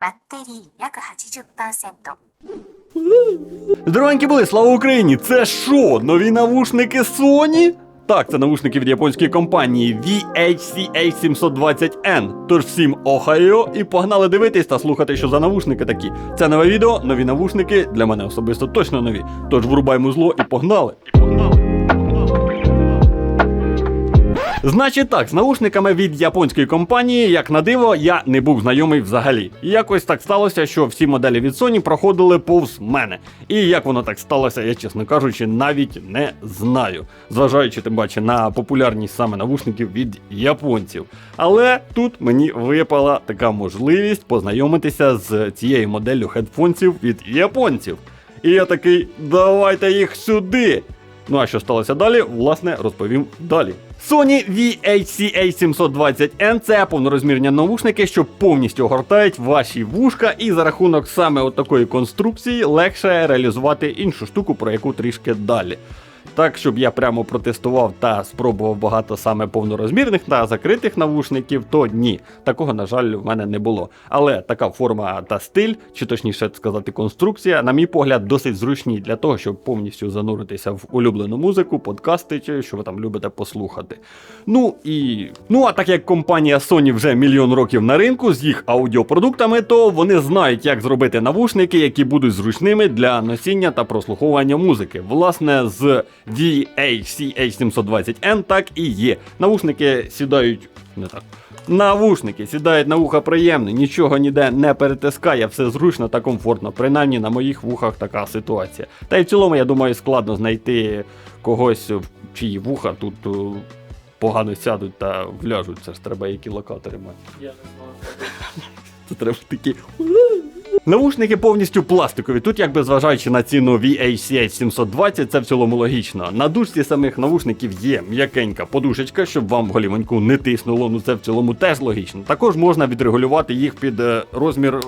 バッテリー約80% Здоровенькі були, слава Україні! Це що? Нові навушники Sony? Так, це навушники від японської компанії VHCA720N. Тож всім охайо і погнали дивитись та слухати, що за навушники такі. Це нове відео, нові навушники для мене особисто точно нові. Тож врубаємо зло і погнали. Значить так, з наушниками від японської компанії, як на диво, я не був знайомий взагалі. Якось так сталося, що всі моделі від Sony проходили повз мене. І як воно так сталося, я чесно кажучи, навіть не знаю. Зважаючи тим паче на популярність саме навушників від японців. Але тут мені випала така можливість познайомитися з цією моделлю хедфонців від японців. І я такий, давайте їх сюди. Ну а що сталося далі, власне, розповім далі. Sony VHCA720N це повнорозмірні наушники, що повністю огортають ваші вушка, і за рахунок саме от такої конструкції легше реалізувати іншу штуку, про яку трішки далі. Так, щоб я прямо протестував та спробував багато саме повнорозмірних та закритих навушників, то ні, такого, на жаль, в мене не було. Але така форма та стиль, чи точніше сказати, конструкція, на мій погляд, досить зручні для того, щоб повністю зануритися в улюблену музику, подкасти, чи що ви там любите послухати. Ну і ну а так як компанія Sony вже мільйон років на ринку з їх аудіопродуктами, то вони знають, як зробити навушники, які будуть зручними для носіння та прослуховування музики. Власне, з VHCH720N так і є. Навушники сідають не так. Навушники сідають на вуха приємно, нічого ніде не перетискає, все зручно та комфортно. Принаймні на моїх вухах така ситуація. Та й в цілому, я думаю, складно знайти когось, в чиї вуха тут е, погано сядуть та вляжуть. Це ж треба які локатори мати. Я не знаю. Це треба такі. Навушники повністю пластикові. Тут, якби зважаючи на ціну VHCH 720, це в цілому логічно. На дужці самих навушників є м'якенька подушечка, щоб вам в голівоньку не тиснуло. Ну це в цілому теж логічно. Також можна відрегулювати їх під е, розмір,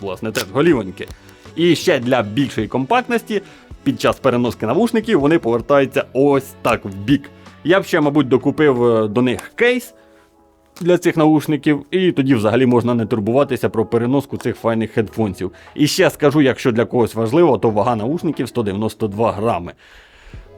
власне, теж голівоньки. І ще для більшої компактності під час переноски навушників вони повертаються ось так в бік. Я б ще, мабуть, докупив е, до них кейс для цих наушників, і тоді взагалі можна не турбуватися про переноску цих файних хедфонців. І ще скажу, якщо для когось важливо, то вага наушників 192 грами.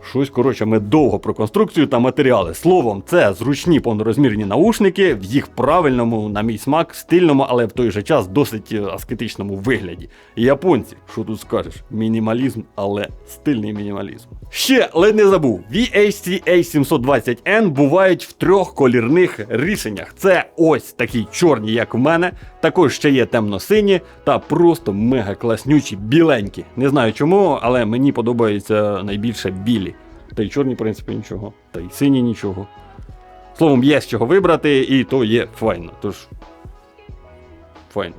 Щось, коротше, ми довго про конструкцію та матеріали. Словом, це зручні повнорозмірні наушники в їх правильному, на мій смак, стильному, але в той же час досить е, аскетичному вигляді. Японці, що тут скажеш, мінімалізм, але стильний мінімалізм. Ще ледь не забув: VHCA720N бувають в трьох колірних рішеннях. Це ось такі чорні, як в мене. Також ще є темно-сині та просто мега класнючі біленькі. Не знаю чому, але мені подобаються найбільше білі. Та й чорні, в принципі, нічого. Та й сині нічого. Словом, є з чого вибрати, і то є файно. Тож. Файно.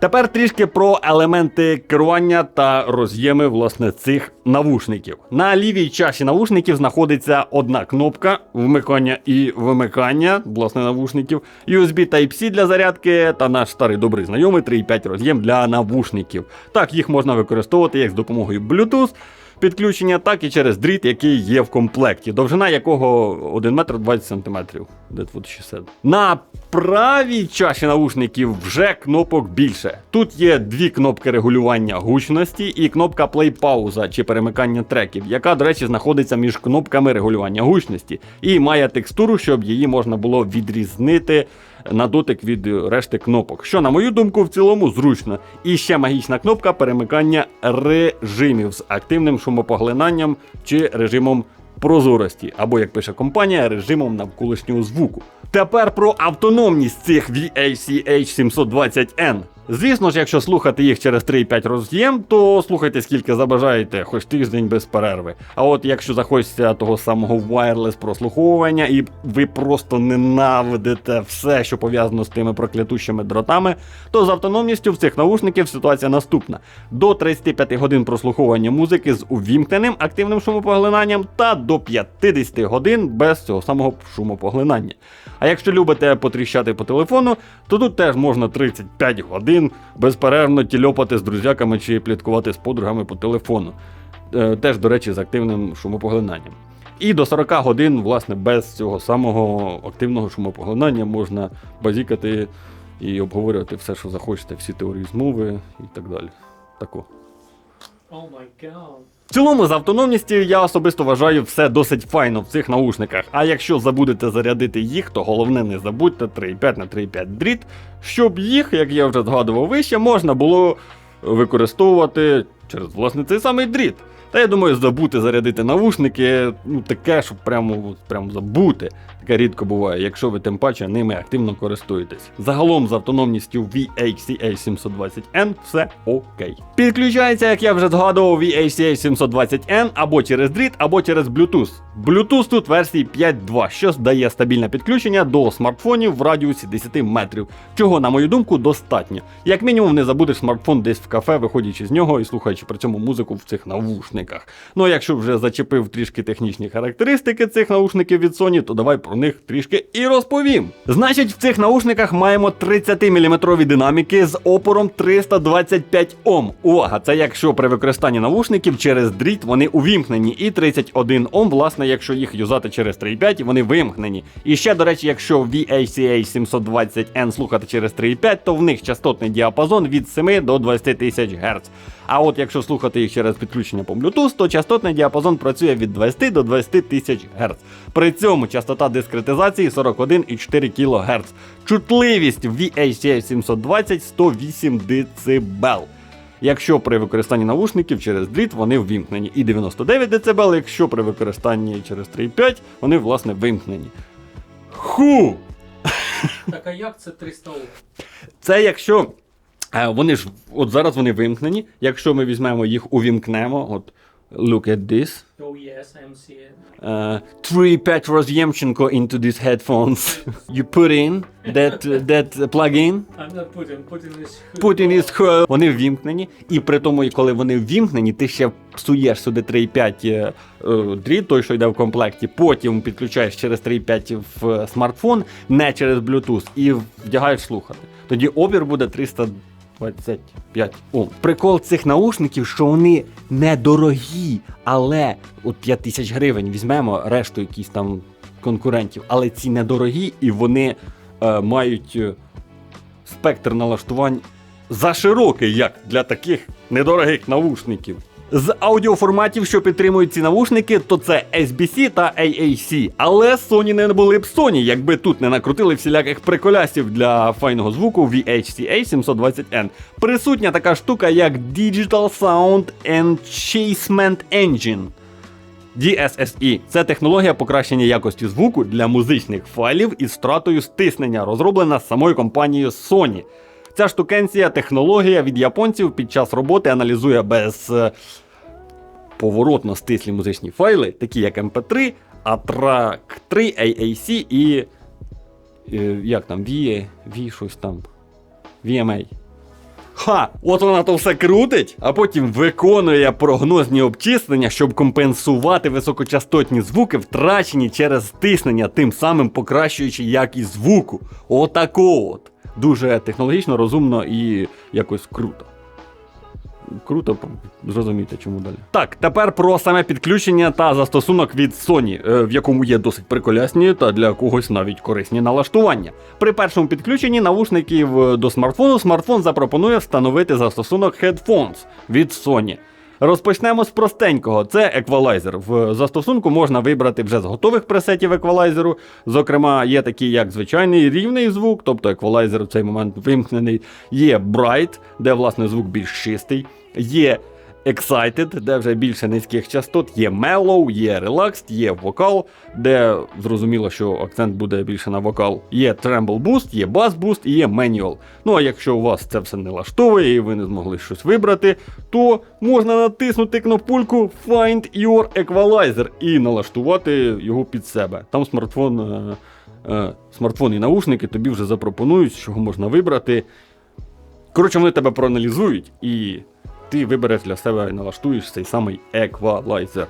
Тепер трішки про елементи керування та роз'єми власне цих навушників. На лівій чаші навушників знаходиться одна кнопка вмикання і вимикання власне навушників, USB Type-C для зарядки та наш старий добрий знайомий 3.5 роз'єм для навушників. Так, їх можна використовувати як з допомогою Bluetooth. Підключення, так і через дріт, який є в комплекті, довжина якого 1 метр 20 сантиметрів. Де тут 60. На правій чаші навушників вже кнопок більше. Тут є дві кнопки регулювання гучності і кнопка плей-пауза чи перемикання треків, яка, до речі, знаходиться між кнопками регулювання гучності і має текстуру, щоб її можна було відрізнити на дотик від решти кнопок. Що, на мою думку, в цілому зручно. І ще магічна кнопка перемикання режимів з активним шумопоглинанням чи режимом прозорості, або, як пише компанія, режимом навколишнього звуку. Тепер про автономність цих VHCH720N. Звісно ж, якщо слухати їх через 3,5 роз'єм, то слухайте скільки забажаєте, хоч тиждень без перерви. А от якщо захочеться того самого wireless прослуховування, і ви просто ненавидите все, що пов'язано з тими проклятущими дротами, то з автономністю в цих наушників ситуація наступна: до 35 годин прослуховування музики з увімкненим активним шумопоглинанням та до 50 годин без цього самого шумопоглинання. А якщо любите потріщати по телефону, то тут теж можна 35 годин безперервно тільопати з друзяками чи пліткувати з подругами по телефону. Е, Теж, до речі, з активним шумопоглинанням. І до 40 годин, власне, без цього самого активного шумопоглинання можна базікати і обговорювати все, що захочете, всі теорії змови і так далі. Тако. Oh. В цілому, з автономністю я особисто вважаю все досить файно в цих наушниках. А якщо забудете зарядити їх, то головне не забудьте 3,5 на 3,5 дріт, щоб їх, як я вже згадував вище, можна було використовувати через власне цей самий дріт. Та я думаю, забути зарядити навушники, ну таке, щоб прямо, прямо забути. Таке рідко буває, якщо ви тим паче ними активно користуєтесь. Загалом з автономністю VHCA 720N все окей. Підключається, як я вже згадував, VHCA 720N або через дріт, або через Bluetooth. Bluetooth тут версії 5.2, що дає стабільне підключення до смартфонів в радіусі 10 метрів, чого, на мою думку, достатньо. Як мінімум, не забудеш смартфон десь в кафе, виходячи з нього і слухаючи при цьому музику в цих навушниках. Ну а якщо вже зачепив трішки технічні характеристики цих наушників від Sony, то давай про них трішки і розповім. Значить, в цих наушниках маємо 30-мм динаміки з опором 325 Ом. Увага, це якщо при використанні наушників через дріт вони увімкнені, і 31 Ом, власне, якщо їх юзати через 3,5, вони вимкнені. І ще, до речі, якщо VACA 720N слухати через 3,5, то в них частотний діапазон від 7 до 20 тисяч Гц. А от якщо слухати їх через підключення по Bluetooth, то частотний діапазон працює від 20 до 20 тисяч Гц. При цьому частота дискретизації 41,4 кГц. Чутливість VHCA 720 108 дБ. Якщо при використанні навушників через дріт вони ввімкнені. І 99 дБ, якщо при використанні через 3,5 вони власне вимкнені. Ху! Так а як це 300 Ом? Це якщо е, вони ж, от зараз вони вимкнені. Якщо ми візьмемо їх, увімкнемо, от look at this. Oh yes, I'm seeing. Uh, three Petros Yemchenko into these headphones. You put in that, that plug-in, I'm not putting, putting this. put in his her. Вони ввімкнені, і при тому, і коли вони ввімкнені, ти ще псуєш сюди 3,5 е, е, дріт, той, що йде в комплекті, потім підключаєш через 3,5 в смартфон, не через Bluetooth, і вдягаєш слухати. Тоді опір буде 325 Ом. Прикол цих наушників, що вони недорогі, але от 5 тисяч гривень візьмемо решту якісь там конкурентів, але ці недорогі і вони е, мають е, спектр налаштувань за широкий, як для таких недорогих навушників. З аудіоформатів, що підтримують ці навушники, то це SBC та AAC. Але Sony не були б Sony, якби тут не накрутили всіляких приколясів для файного звуку VHCA 720N. Присутня така штука, як Digital Sound Enchasement Engine. DSSE – це технологія покращення якості звуку для музичних файлів із втратою стиснення, розроблена самою компанією Sony. Ця штукенція технологія від японців під час роботи аналізує без е, поворотно стислі музичні файли, такі як MP3, ATRAC 3, AAC і. е, як там, VA, V щось там. VMA. Ха! От вона то все крутить, а потім виконує прогнозні обчислення, щоб компенсувати високочастотні звуки, втрачені через стиснення, тим самим покращуючи якість звуку. Отако от. Дуже технологічно, розумно і якось круто. Круто, зрозумієте, чому далі. Так, тепер про саме підключення та застосунок від Sony, е, в якому є досить приколясні та для когось навіть корисні налаштування. При першому підключенні навушників е, до смартфону смартфон запропонує встановити застосунок Headphones від Sony. Розпочнемо з простенького. Це еквалайзер. В застосунку можна вибрати вже з готових пресетів еквалайзеру. Зокрема, є такі, як звичайний рівний звук, тобто еквалайзер в цей момент вимкнений. Є Bright, де власне звук більш чистий. Є Excited, де вже більше низьких частот, є Mellow, є Relaxed, є вокал, де зрозуміло, що акцент буде більше на вокал. Є Tremble Boost, є Bass Boost і є Manual. Ну а якщо у вас це все не влаштовує і ви не змогли щось вибрати, то можна натиснути кнопульку Find Your Equalizer і налаштувати його під себе. Там смартфон, е, е, смартфон і наушники тобі вже запропонують, з чого можна вибрати. Коротше, вони тебе проаналізують і ти вибереш для себе і налаштуєш цей самий еквалайзер.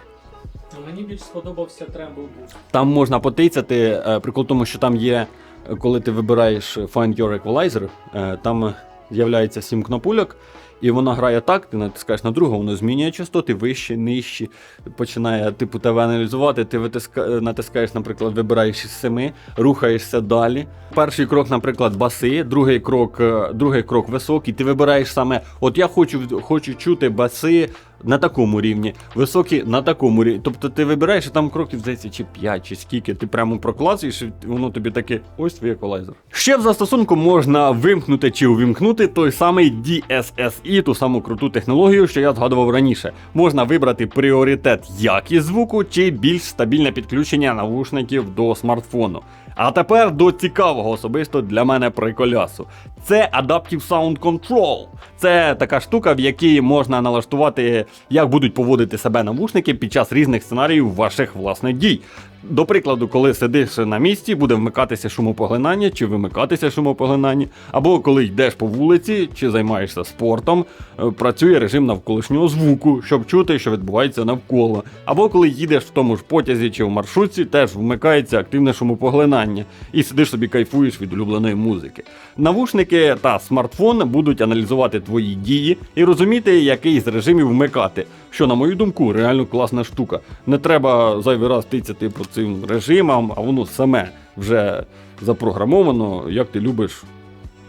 Ну, Мені більш сподобався Tremble Boost. Там можна потицяти, е, прикол в тому, що там є, е, коли ти вибираєш Find Your Equalizer, е, там з'являється сім кнопульок, і вона грає так, ти натискаєш на другу, воно змінює частоти вищі, нижчі, починає типу тебе аналізувати. Ти витиска... натискаєш, наприклад, вибираєш із семи, рухаєшся далі. Перший крок, наприклад, баси, другий крок, е, другий крок високий. Ти вибираєш саме, от я хочу, хочу чути баси. На такому рівні, високі на такому рівні. Тобто ти вибираєш, і там кроків здається, чи 5, чи скільки, ти прямо проклацуєш, і воно тобі таке, ось твій еквалайзер. Ще в застосунку можна вимкнути чи увімкнути той самий DSSI, ту саму круту технологію, що я згадував раніше. Можна вибрати пріоритет якість звуку чи більш стабільне підключення навушників до смартфону. А тепер до цікавого особисто для мене приколясу. Це Adaptive Sound Control. Це така штука, в якій можна налаштувати, як будуть поводити себе навушники під час різних сценаріїв ваших власних дій. До прикладу, коли сидиш на місці, буде вмикатися шумопоглинання чи вимикатися шумопоглинання, або коли йдеш по вулиці чи займаєшся спортом, е, працює режим навколишнього звуку, щоб чути, що відбувається навколо. Або коли їдеш в тому ж потязі чи в маршрутці, теж вмикається активне шумопоглинання, і сидиш собі кайфуєш від улюбленої музики. Навушники та смартфон будуть аналізувати твої дії і розуміти, який з режимів вмикати. Що, на мою думку, реально класна штука. Не треба зайвий раз тицяти по цим режимам, а воно саме вже запрограмовано, як ти любиш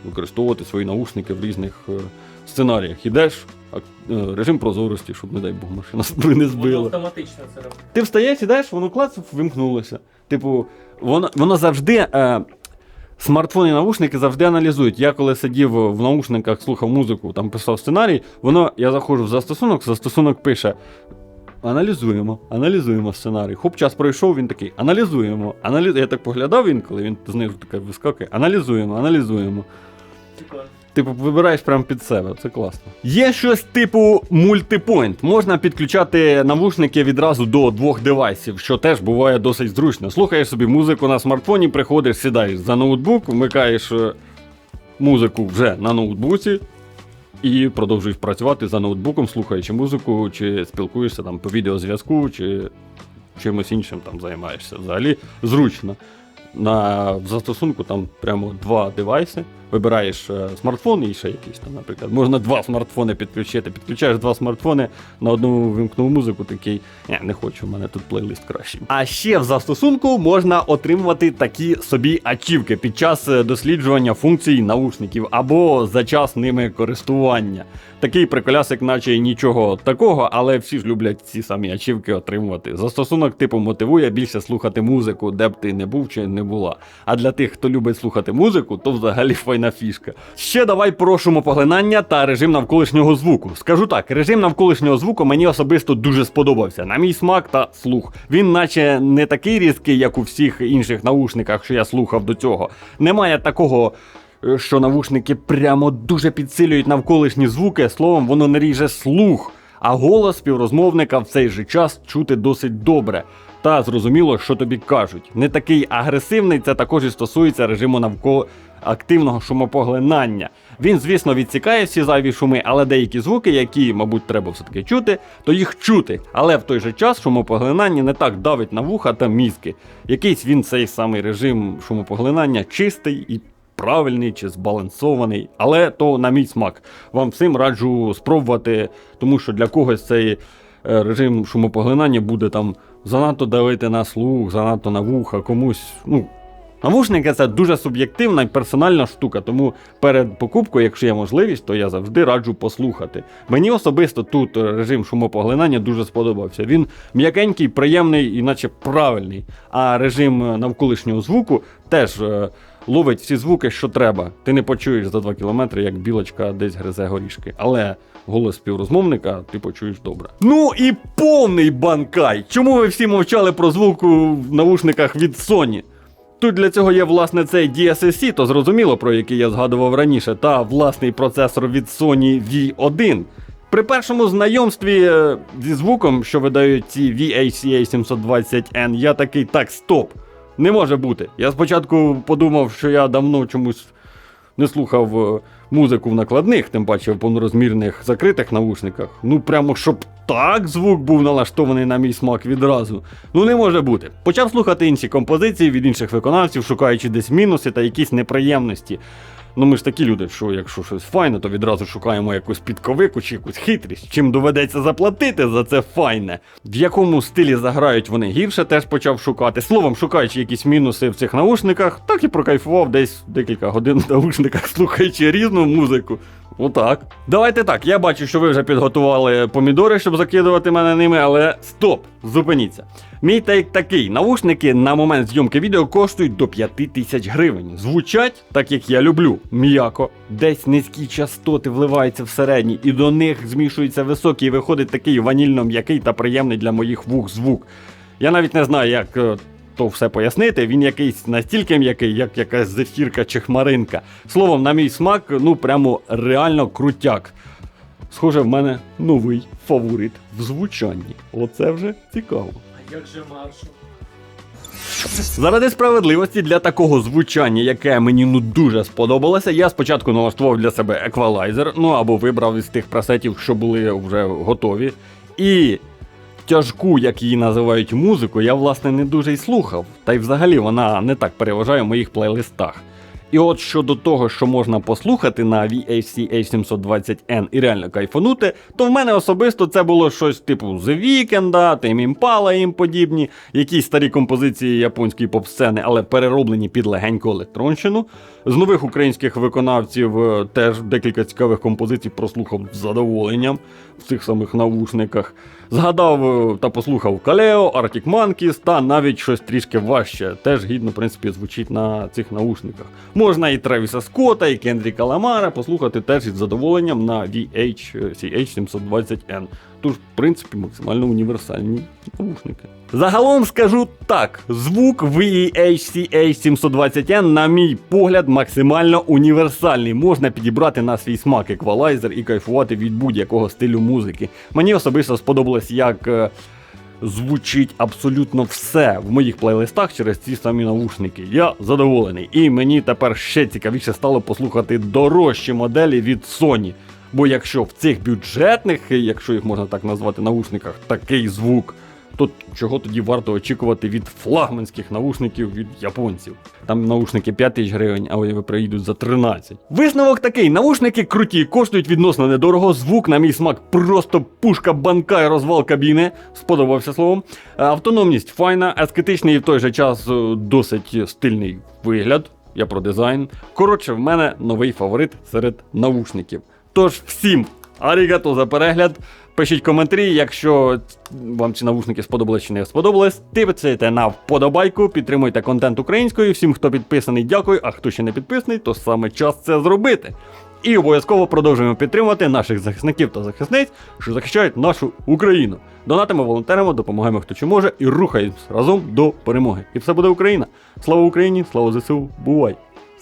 використовувати свої наушники в різних е, сценаріях. Ідеш, е, режим прозорості, щоб, не дай Бог, машина себе не Воно збила. автоматично це робить. Ти встаєш, ідеш, воно клац, вимкнулося. Типу, воно, воно завжди. Е, Смартфони і навушники завжди аналізують. Я коли сидів в наушниках, слухав музику, там писав сценарій, воно, я заходжу в застосунок, застосунок пише. Аналізуємо, аналізуємо сценарій. Хоп, час пройшов, він такий, аналізуємо. Аналіз... Я так поглядав інколи, він знизу таке вискакує. Аналізуємо, аналізуємо. Типу, вибираєш прямо під себе, це класно. Є щось типу мультипойнт. Можна підключати навушники відразу до двох девайсів, що теж буває досить зручно. Слухаєш собі музику на смартфоні, приходиш, сідаєш за ноутбук, вмикаєш е, музику вже на ноутбуці. І продовжуєш працювати за ноутбуком, слухаючи музику, чи спілкуєшся там по відеозв'язку, чи чимось іншим там займаєшся. Взагалі зручно. На, застосунку там прямо два девайси. Вибираєш е, смартфон і ще якийсь там, наприклад. Можна два смартфони підключити. Підключаєш два смартфони, на одному вимкнув музику, такий, «Ні, не хочу, у мене тут плейлист кращий. А ще в застосунку можна отримувати такі собі ачівки під час е, досліджування функцій наушників або за час ними користування. Такий приколясик, наче нічого такого, але всі ж люблять ці самі ачівки отримувати. Застосунок типу мотивує більше слухати музику, де б ти не був чи не була. А для тих, хто любить слухати музику, то взагалі файна фішка. Ще давай про шумопоглинання та режим навколишнього звуку. Скажу так, режим навколишнього звуку мені особисто дуже сподобався. На мій смак та слух. Він, наче, не такий різкий, як у всіх інших наушниках, що я слухав до цього. Немає такого. е, Що навушники прямо дуже підсилюють навколишні звуки, словом, воно не ріже слух, а голос співрозмовника в цей же час чути досить добре. Та зрозуміло, що тобі кажуть. Не такий агресивний, це також і стосується режиму навколо активного шумопоглинання. Він, звісно, відсікає всі зайві шуми, але деякі звуки, які, мабуть, треба все-таки чути, то їх чути. Але в той же час шумопоглинання не так давить на вуха та мізки. Якийсь він цей самий режим шумопоглинання чистий і правильний чи збалансований, але то на мій смак. Вам всім раджу спробувати, тому що для когось цей е, режим шумопоглинання буде там занадто давити на слух, занадто на вуха, комусь. ну, Навушники це дуже суб'єктивна і персональна штука, тому перед покупкою, якщо є можливість, то я завжди раджу послухати. Мені особисто тут режим шумопоглинання дуже сподобався. Він м'якенький, приємний і наче правильний. А режим е, навколишнього звуку теж е, ловить всі звуки, що треба. Ти не почуєш за 2 кілометри, як білочка десь гризе горішки. Але голос співрозмовника ти почуєш добре. Ну і повний банкай! Чому ви всі мовчали про звук у навушниках від Sony? Тут для цього є власне цей DSSC, то зрозуміло, про який я згадував раніше, та власний процесор від Sony V1. При першому знайомстві е, зі звуком, що видають ці VHCA720N, я такий так, стоп. Не може бути. Я спочатку подумав, що я давно чомусь не слухав е, музику в накладних, тим паче в повнорозмірних закритих навушниках. Ну прямо щоб так звук був налаштований на мій смак відразу. Ну не може бути. Почав слухати інші композиції від інших виконавців, шукаючи десь мінуси та якісь неприємності. Ну ми ж такі люди, що якщо щось файне, то відразу шукаємо якусь підковику чи якусь хитрість, чим доведеться заплатити за це файне. В якому стилі заграють вони гірше, теж почав шукати. Словом, шукаючи якісь мінуси в цих наушниках, так і прокайфував десь декілька годин в наушниках, слухаючи різну музику. Отак. Давайте так. Я бачу, що ви вже підготували помідори, щоб закидувати мене ними, але стоп, зупиніться. Мій тейк такий: наушники на момент зйомки відео коштують до 5 тисяч гривень. Звучать, так як я люблю, м'яко. Десь низькі частоти вливаються в середні, і до них змішується високий, і виходить такий ванільно м'який та приємний для моїх вух звук. Я навіть не знаю, як е, то все пояснити. Він якийсь настільки м'який, як якась зефірка чи хмаринка. Словом, на мій смак, ну прямо реально крутяк. Схоже, в мене новий фаворит в звучанні. Оце вже цікаво. А як же маршал? Заради справедливості для такого звучання, яке мені ну дуже сподобалося, я спочатку налаштував для себе еквалайзер, ну або вибрав із тих пресетів, що були вже готові. І тяжку, як її називають музику, я власне не дуже й слухав. Та й взагалі вона не так переважає в моїх плейлистах. І от щодо того, що можна послухати на VHC H720N і реально кайфанути, то в мене особисто це було щось типу The Weeknd, Tame Impala і їм подібні, якісь старі композиції японської поп-сцени, але перероблені під легеньку електронщину. З нових українських виконавців е, теж декілька цікавих композицій прослухав з задоволенням в цих самих навушниках. Згадав е, та послухав Калео, Arctic Monkeys та навіть щось трішки важче. Теж гідно, в принципі, звучить на цих наушниках. Можна і Тревіса Скотта, і Кендріка Ламара послухати теж із задоволенням на VH720N. Тож, в принципі, максимально універсальні наушники. Загалом скажу так: звук VHC-720N, на мій погляд, максимально універсальний. Можна підібрати на свій смак еквалайзер і кайфувати від будь-якого стилю музики. Мені особисто сподобалось, як. е, Звучить абсолютно все в моїх плейлистах через ці самі наушники. Я задоволений. І мені тепер ще цікавіше стало послухати дорожчі моделі від Sony. Бо якщо в цих бюджетних, якщо їх можна так назвати, наушниках, такий звук, то чого тоді варто очікувати від флагманських наушників від японців? Там наушники 5 тисяч гривень, а вони приїдуть за 13. Висновок такий: наушники круті, коштують відносно недорого. Звук, на мій смак, просто пушка банка і розвал кабіни. Сподобався словом. Е, Автономність файна, ескетичний і в той же час е, досить стильний вигляд. Я про дизайн. Коротше, в мене новий фаворит серед наушників. Тож всім арігато за перегляд. Пишіть коментарі, якщо вам ці навушники сподобались чи не сподобались. Типцяйте на вподобайку, підтримуйте контент українською. Всім, хто підписаний, дякую. А хто ще не підписаний, то саме час це зробити. І обов'язково продовжуємо підтримувати наших захисників та захисниць, що захищають нашу Україну. Донатимо, волонтеримо, допомагаємо хто чи може і рухаємось разом до перемоги. І все буде Україна. Слава Україні, слава ЗСУ, бувай!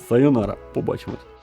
Сайонара, побачимось.